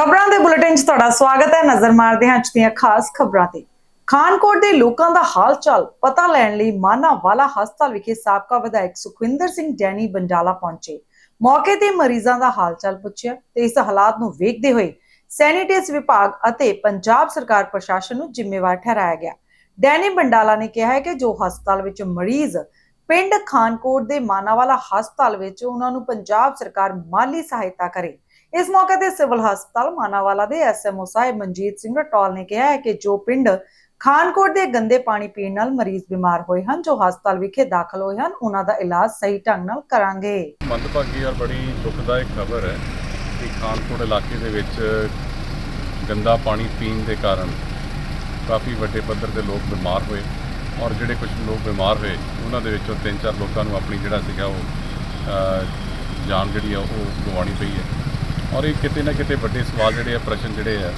ਖਬਰਾਂ ਦੇ ਬੁਲੇਟਿਨ 'ਚ ਤੁਹਾਡਾ ਸਵਾਗਤ ਹੈ। ਨਜ਼ਰ ਮਾਰਦੇ ਹਾਂ ਅੱਜ ਦੀਆਂ ਖਾਸ ਖਬਰਾਂ ਤੇ। ਖਾਨਕੋਟ ਦੇ ਲੋਕਾਂ ਦਾ ਹਾਲ ਚਾਲ ਪਤਾ ਲੈਣ ਲਈ ਮਾਨਾਵਾਲਾ ਹਸਪਤਾਲ ਵਿਖੇ ਸਾਬਕਾ ਵਿਧਾਇਕ ਸੁਖਵਿੰਦਰ ਸਿੰਘ ਡੈਨੀ ਬੰਡਾਲਾ ਪਹੁੰਚੇ। ਮੌਕੇ ਤੇ ਮਰੀਜ਼ਾਂ ਦਾ ਹਾਲ ਚਾਲ ਪੁੱਛਿਆ ਤੇ ਇਸ ਹਾਲਾਤ ਨੂੰ ਵੇਖਦੇ ਹੋਏ ਸੈਨੀਟੇਸ ਵਿਭਾਗ ਅਤੇ ਪੰਜਾਬ ਸਰਕਾਰ ਪ੍ਰਸ਼ਾਸਨ ਨੂੰ ਜ਼ਿੰਮੇਵਾਰ ਠਹਿਰਾਇਆ ਗਿਆ। ਡੈਨੀ ਬੰਡਾਲਾ ਨੇ ਕਿਹਾ ਹੈ ਕਿ ਜੋ ਹਸਪਤਾਲ ਵਿੱਚ ਮਰੀਜ਼ ਪਿੰਡ ਖਾਨਕੋਟ ਦੇ ਮਾਨਾਵਾਲਾ ਹਸਪਤਾਲ ਵਿੱਚ ਉਹਨਾਂ ਨੂੰ ਪੰਜਾਬ ਸਰਕਾਰ ਮਾਲੀ ਸਹਾਇਤਾ ਕਰੇ ਇਸ ਮੌਕੇ ਤੇ ਸਿਵਲ ਹਸਪਤਾਲ ਮਾਨਾਵਾਲਾ ਦੇ ਐਸਐਮਓ ਸਾਹਿਬ ਮਨਜੀਤ ਸਿੰਘ ਰਟੋਲ ਨੇ ਕਿਹਾ ਹੈ ਕਿ ਜੋ ਪਿੰਡ ਖਾਨਕੋਟ ਦੇ ਗੰਦੇ ਪਾਣੀ ਪੀਣ ਨਾਲ ਮਰੀਜ਼ ਬਿਮਾਰ ਹੋਏ ਹਨ, ਜੋ ਹਸਪਤਾਲ ਵਿਖੇ ਦਾਖਲ ਹੋਏ ਹਨ, ਉਹਨਾਂ ਦਾ ਇਲਾਜ ਸਹੀ ਢੰਗ ਨਾਲ ਕਰਾਂਗੇ। ਮੰਦਭਾਗੀ ਔਰ ਬੜੀ ਦੁਖਦਾਇਕ ਖਬਰ ਹੈ ਕਿ ਖਾਨਪੁਰ ਇਲਾਕੇ ਦੇ ਵਿੱਚ ਗੰਦਾ ਪਾਣੀ ਪੀਣ ਦੇ ਕਾਰਨ ਕਾਫੀ ਵੱਡੇ ਪੱਧਰ ਤੇ ਲੋਕ ਬਿਮਾਰ ਹੋਏ ਔਰ ਜਿਹੜੇ ਕੁਝ ਲੋਕ ਬਿਮਾਰ ਹੋਏ, ਉਹਨਾਂ ਦੇ ਵਿੱਚੋਂ ਤਿੰਨ ਚਾਰ ਲੋਕਾਂ ਨੂੰ ਆਪਣੀ ਜਿਹੜਾ ਸੀਗਾ ਉਹ ਜਾਨ ਜਿਹੜੀ ਆ ਉਹ ਗਵਾਉਣੀ ਪਈ ਹੈ। ਔਰ ਇਹ ਕਿਤੇ ਨਾ ਕਿਤੇ ਵੱਡੇ ਸਵਾਲ ਜਿਹੜੇ ਆ, ਪ੍ਰਸ਼ਨ ਜਿਹੜੇ ਆ,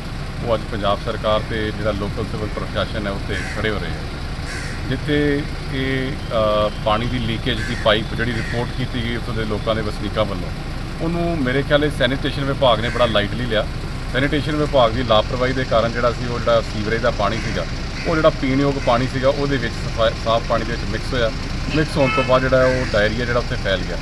ਉਹ ਅੱਜ ਪੰਜਾਬ ਸਰਕਾਰ ਤੇ ਜਿਹੜਾ ਲੋਕਲ ਸਿਵਲ ਪ੍ਰਸ਼ਾਸਨ ਹੈ ਉੱਤੇ ਖੜੇ ਹੋ ਰਹੇ ਆ। ਜਿੱਥੇ ਇਹ ਪਾਣੀ ਦੀ ਲੀਕੇਜ ਦੀ ਪਾਈਪ ਜਿਹੜੀ ਰਿਪੋਰਟ ਕੀਤੀ ਗਈ ਉੱਥੋਂ ਦੇ ਲੋਕਾਂ ਦੇ ਵਸਨੀਕਾਂ ਵੱਲੋਂ, ਉਹਨੂੰ ਮੇਰੇ ਖਿਆਲ ਇਹ ਸੈਨੀਟੇਸ਼ਨ ਵਿਭਾਗ ਨੇ ਬੜਾ ਲਾਈਟਲੀ ਲਿਆ। ਸੈਨੀਟੇਸ਼ਨ ਵਿਭਾਗ ਦੀ ਲਾਪਰਵਾਹੀ ਦੇ ਕਾਰਨ ਜਿਹੜਾ ਸੀ, ਉਹ ਜਿਹੜਾ ਸੀਵਰੇਜ ਦਾ ਪਾਣੀ ਸੀਗਾ, ਉਹ ਜਿਹੜਾ ਪੀਣਯੋਗ ਪਾਣੀ ਸੀਗਾ, ਉਹਦੇ ਵਿੱਚ ਸਫਾ- ਸਾਫ਼ ਪਾਣੀ ਦੇ ਵਿੱਚ ਮਿਕਸ ਹੋਇਆ। ਮਿਕਸ ਹੋਣ ਤੋਂ ਬਾਅਦ ਜਿਹੜਾ ਉਹ ਡਾਇਰੀਆ ਜਿਹੜਾ ਉੱਥੇ ਫੈਲ ਗਿਆ।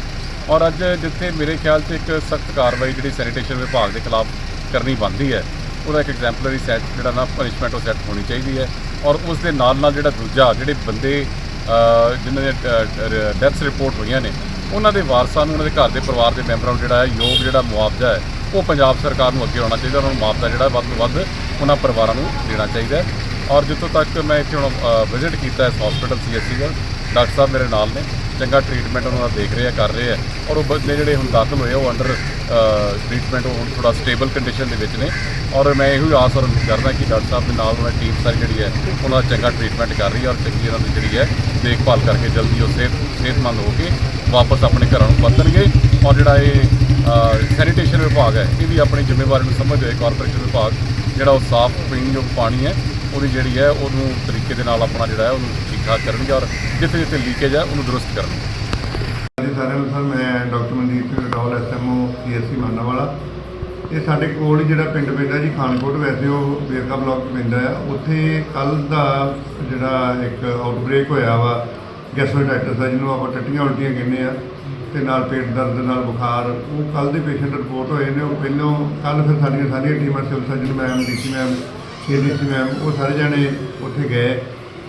ਔਰ ਅੱਜ ਜਿੱਥੇ ਮੇਰੇ ਖਿਆਲ 'ਚ ਇੱਕ ਸਖਤ ਕਾਰਵਾਈ ਜਿਹੜੀ ਸੈਨੀਟੇਸ਼ਨ ਵਿਭਾਗ ਦੇ ਖਿਲਾਫ ਕਰਨੀ ਬਣਦੀ ਹੈ ਉਹਦਾ ਇੱਕ ਐਗਜ਼ੈਂਪਲਰੀ ਸੈਟ ਜਿਹੜਾ ਨਾ ਪਨਿਸ਼ਮੈਂਟ ਉਹ ਸੈੱਟ ਹੋਣੀ ਚਾਹੀਦੀ ਹੈ ਔਰ ਉਸ ਦੇ ਨਾਲ ਨਾਲ ਜਿਹੜਾ ਦੂਜਾ ਜਿਹੜੇ ਬੰਦੇ ਅ, ਜਿਨ੍ਹਾਂ ਦੇ ਡੈਥਸ ਰਿਪੋਰਟ ਹੋਈਆਂ ਨੇ ਉਹਨਾਂ ਦੇ ਵਾਰਸਾਂ ਨੂੰ ਉਹਨਾਂ ਦੇ ਘਰ ਦੇ ਪਰਿਵਾਰ ਦੇ ਮੈਂਬਰਾਂ ਨੂੰ ਜਿਹੜਾ ਹੈ ਯੋਗ ਜਿਹੜਾ ਮੁਆਵਜ਼ਾ ਹੈ ਉਹ ਪੰਜਾਬ ਸਰਕਾਰ ਨੂੰ ਅੱਗੇ ਆਉਣਾ ਚਾਹੀਦਾ ਉਹਨਾਂ ਨੂੰ ਮੁਆਵਜ਼ਾ ਜਿਹੜਾ ਵੱਧ ਤੋਂ ਵੱਧ ਉਹਨਾਂ ਪਰਿਵਾਰਾਂ ਨੂੰ ਦੇਣਾ ਚਾਹੀਦਾ ਔਰ ਜਿੱਥੋਂ ਤੱਕ ਮੈਂ ਇੱਥੇ ਹੁਣ ਵਿਜ਼ਿਟ ਕੀਤਾ ਇਸ ਹਸਪੀਟਲ ਸੀਐਸਸੀ ਦਾ ਡਾਕਟਰ ਸਾਹਿਬ ਮੇਰੇ ਨਾਲ ਨੇ। ਚੰਗਾ ਟ੍ਰੀਟਮੈਂਟ ਉਹਨਾਂ ਦਾ ਦੇਖ ਰਹੇ ਆ, ਕਰ ਰਹੇ ਆ। ਔਰ ਉਹ ਬੰਦੇ ਜਿਹੜੇ ਹੁਣ ਦਾਖਲ ਹੋਏ ਉਹ ਅੰਡਰ ਟ੍ਰੀਟਮੈਂਟ ਉਹ ਹੁਣ ਥੋੜਾ ਸਟੇਬਲ ਕੰਡੀਸ਼ਨ ਦੇ ਵਿੱਚ ਨੇ। ਔਰ ਮੈਂ ਇਹੋ ਹੀ ਆਸ ਔਰ ਕਰਦਾ ਕਿ ਡਾਕਟਰ ਸਾਹਿਬ ਦੇ ਨਾਲ ਉਹਨਾਂ ਟੀਮ ਸਾਰੀ ਜਿਹੜੀ ਹੈ, ਉਹਨਾਂ ਦਾ ਚੰਗਾ ਟ੍ਰੀਟਮੈਂਟ ਕਰ ਰਹੀ ਹੈ ਔਰ ਚੰਗੀ ਉਹਨਾਂ ਦੀ ਜਿਹੜੀ ਹੈ ਦੇਖਭਾਲ ਕਰਕੇ ਜਲਦੀ ਉਹ ਸਿਹਤ, ਸਿਹਤਮੰਦ ਹੋ ਕੇ ਵਾਪਸ ਆਪਣੇ ਘਰਾਂ ਨੂੰ ਪਰਤਣਗੇ। ਔਰ ਜਿਹੜਾ ਇਹ ਸੈਨੀਟੇਸ਼ਨ ਵਿਭਾਗ ਹੈ, ਇਹ ਵੀ ਆਪਣੀ ਜ਼ਿੰਮੇਵਾਰੀ ਨੂੰ ਸਮਝਦੇ ਹੋਏ ਕਾਰਪੋਰੇਸ਼ਨ ਵਿਭਾਗ ਜਿਹੜਾ ਉਹ ਸਾਫ਼, ਪੀਣ ਯੋਗ ਪਾਣੀ ਹੈ, ਉਹਦੀ ਜਿਹੜੀ ਹੈ, ਉਹਨੂੰ ਤਰੀਕੇ ਦੇ ਨਾਲ ਆਪਣਾ ਜਿਹੜਾ ਹੈ, ਉਹਨੂੰ ਠੀਕ ਕਰਨਗੇ ਔਰ ਜਿੱਥੇ ਜਿੱਥੇ ਲੀਕੇਜ ਹੈ ਉਹਨੂੰ ਦਰੁਸਤ ਕਰਨਗੇ। ਜੀ ਸਾਰਿਆਂ ਨੂੰ ਸਰ, ਮੈਂ doctor Mandeep Singh Ratol SMO CSC Manawala. ਇਹ ਸਾਡੇ ਕੋਲ ਹੀ ਜਿਹੜਾ ਪਿੰਡ ਪੈਂਦਾ ਜੀ, ਖਾਨਕੋਟ, ਵੈਸੇ ਉਹ ਵੇਰਕਾ ਬਲਾਕ 'ਚ ਪੈਂਦਾ ਆ। ਉੱਥੇ ਕੱਲ ਦਾ ਜਿਹੜਾ ਇੱਕ ਆਊਟਬ੍ਰੇਕ ਹੋਇਆ ਵਾ ਗੈਸਟ੍ਰਾਈਟਿਸ ਦਾ, ਜਿਹਨੂੰ ਆਪਾਂ ਟੱਟੀਆਂ ਉਲਟੀਆਂ ਕਹਿੰਦੇ ਆ, ਤੇ ਨਾਲ ਪੇਟ ਦਰਦ, ਨਾਲ ਬੁਖਾਰ, ਉਹ ਕੱਲ ਦੇ ਪੇਸ਼ੈਂਟ ਰਿਪੋਰਟ ਹੋਏ ਨੇ। ਉਹ ਪਹਿਲੋਂ ਕੱਲ ਫਿਰ ਸਾਡੀਆਂ ਸਾਰੀਆਂ ਟੀਮਾਂ, civil surgeon ma'am DC ma'am ADC ma'am ਉਹ ਸਾਰੇ ਜਣੇ ਉੱਥੇ ਗਏ।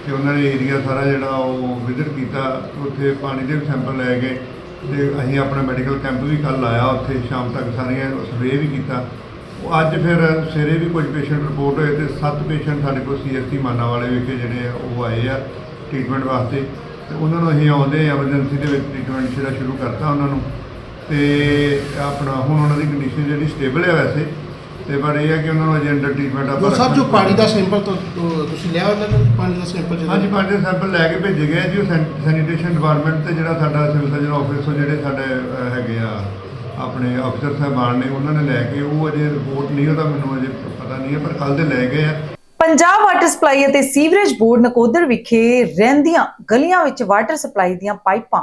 ਤੇ ਉਹਨਾਂ ਨੇ ਏਰੀਆ ਸਾਰਾ ਜਿਹੜਾ ਉਹ ਵਿਜ਼ਿਟ ਕੀਤਾ ਉੱਥੇ ਪਾਣੀ ਦੇ ਵੀ ਸੈਂਪਲ ਲੈ ਗਏ ਤੇ ਅਸੀਂ ਆਪਣਾ ਮੈਡੀਕਲ ਕੈਂਪ ਵੀ ਕੱਲ ਲਾਇਆ ਉੱਥੇ, ਸ਼ਾਮ ਤੱਕ ਸਾਰੀਆਂ ਸਪਰੇਅ ਵੀ ਕੀਤਾ। ਉਹ ਅੱਜ ਫਿਰ ਸਵੇਰੇ ਵੀ ਕੁਝ ਪੇਸ਼ੈਂਟ ਰਿਪੋਰਟ ਹੋਏ ਤੇ 7 ਪੇਸ਼ੈਂਟ ਸਾਡੇ ਕੋਲ ਸੀਐਸਸੀ ਮਾਨਾ ਵਾਲੇ ਵਿਖੇ ਜਿਹੜੇ ਆ, ਉਹ ਆਏ ਆ ਟ੍ਰੀਟਮੈਂਟ ਵਾਸਤੇ। ਤੇ ਉਹਨਾਂ ਨੂੰ ਅਸੀਂ ਆਉਂਦੇ ਐਮਰਜੈਂਸੀ ਦੇ ਵਿੱਚ ਟ੍ਰੀਟਮੈਂਟ ਜਿਹੜਾ ਸ਼ੁਰੂ ਕਰਤਾ ਉਹਨਾਂ ਨੂੰ। ਤੇ ਆਪਣਾ ਹੁਣ ਉਹਨਾਂ ਦੀ ਕੰਡੀਸ਼ਨ ਜਿਹੜੀ ਸਟੇਬਲ ਹੈ ਵੈਸੇ। ਤੇ ਪਰ ਇਹ ਹੈ ਕਿ ਉਹਨਾਂ ਨੂੰ ਅਜੇ ਅੰਡਰ ਟ੍ਰੀਟਮੈਂਟ ਆਪਾਂ ਸਭ ਜੋ ਰੱਖਣਾ। ਪਾਣੀ ਦਾ ਸੈਂਪਲ ਤੁਸੀਂ ਲਿਆ ਉਹਨਾਂ ਨੂੰ ਪਾਣੀ ਦਾ ਸੈਂਪਲ ਜਿਹੜਾ ਹਾਂਜੀ ਪੰਜ ਸੈਂਪਲ ਲੈ ਕੇ ਭੇਜੇ ਗਏ ਜੀ ਉਹ ਸੈਨੀਟੇਸ਼ਨ ਡਿਪਾਰਟਮੈਂਟ ਤੇ ਜਿਹੜਾ ਸਾਡਾ ਸਿਵਲ ਸਰਜਨ ਆਫਿਸ ਤੋਂ ਜਿਹੜੇ ਸਾਡੇ ਅਹ, ਹੈਗੇ ਆ ਆਪਣੇ ਅਫਸਰ ਸਾਹਿਬਾਨ ਨੇ ਉਹਨਾਂ ਨੇ ਲੈ ਕੇ ਉਹ ਅਜੇ ਰਿਪੋਰਟ ਨਹੀਂ ਉਹਦਾ ਮੈਨੂੰ ਅਜੇ ਪਤਾ ਨਹੀਂ ਹੈ ਪਰ ਕੱਲ ਦੇ ਲੈ ਗਏ ਆ ਪੰਜਾਬ ਵਾਟਰ ਸਪਲਾਈ ਅਤੇ ਸੀਵਰੇਜ ਬੋਰਡ ਨਕੋਦਰ ਵਿਖੇ ਰਹਿੰਦੀਆਂ ਗਲੀਆਂ ਵਿੱਚ ਵਾਟਰ ਸਪਲਾਈ ਦੀਆਂ ਪਾਈਪਾਂ